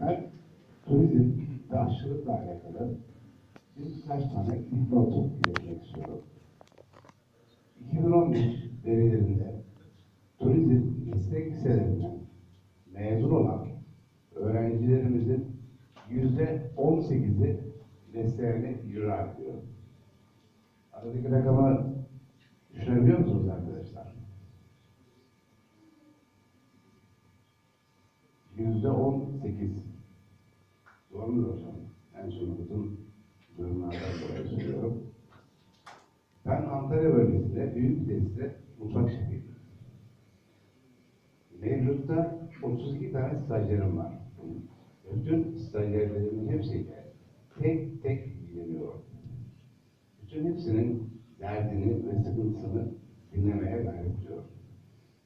Ben turizm ve aşçılıkla alakalı birkaç tane dipnot iletmek istiyorum. 2015 verilerinde turizm meslek liselerinden mezun olan öğrencilerimizin yüzde 18'i mesleğini icra ediyor. Aradaki rakamı düşünebiliyor musunuz arkadaşlar? Yüzde 18. Doğru mu hocam? En son okudum. Durumlardan dolayı söylüyorum. Ben Antalya bölgesinde büyük tesiste mutfak şefiyim. Mevcutta 32 tane stajyerim var. Bütün stajyerlerimin hepsiyle tek tek ilgileniyorum. Bütün hepsinin derdini ve sıkıntısını dinlemeye gayret ediyorum.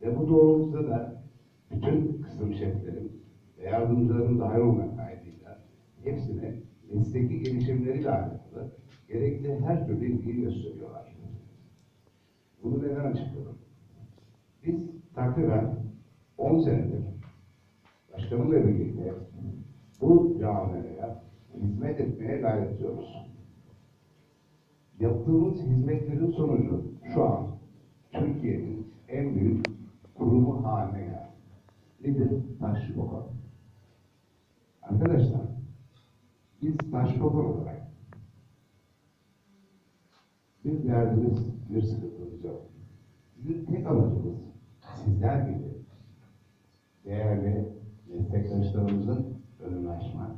Ve bu doğrultuda da bütün kısım şeflerim ve yardımcılarım dahil olmak hepsine mesleki gelişimleriyle alakalı gerekli her türlü ilgiyi gösteriyorlar. Bunu neden açıklıyorum? Biz takriben 10 senedir başkanımla birlikte bu camiaya hizmet etmeye gayret ediyoruz. Yaptığımız hizmetlerin sonucu şu an Türkiye'nin en büyük kurumu haline geldi. Nedir? Taşyokon. Arkadaşlar, biz Taşyokon olarak bir derdimiz, bir sıkıntımız yok. Bizim tek amacımız sizler gibi değerli meslektaşlarımızın önünü açmak.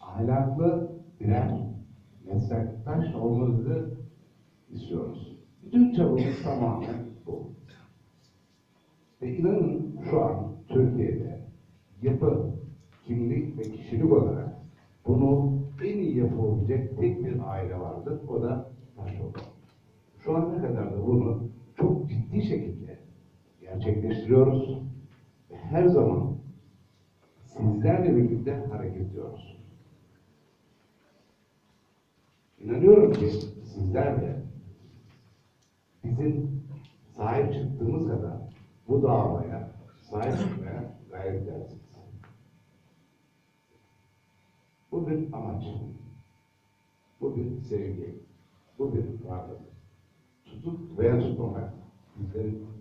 Ahlaklı birer meslektaş olmanızı istiyoruz. Bütün çabamız tamamen bu. Ve inanın şu an Türkiye'de yapı, kimlik ve kişilik olarak bunu en iyi yapabilecek tek bir aile vardır. O da Taşoğlu. Şu ana kadar da bunu çok ciddi şekilde gerçekleştiriyoruz. Ve her zaman sizlerle birlikte hareket ediyoruz. İnanıyorum ki sizler de bizim sahip çıktığımız kadar bu davaya sahip çıkmaya gayret edersiniz. Bu bir amaç. Bu bir sevgi. Bu bir varlık. Tutup veya tutmamak bizlerin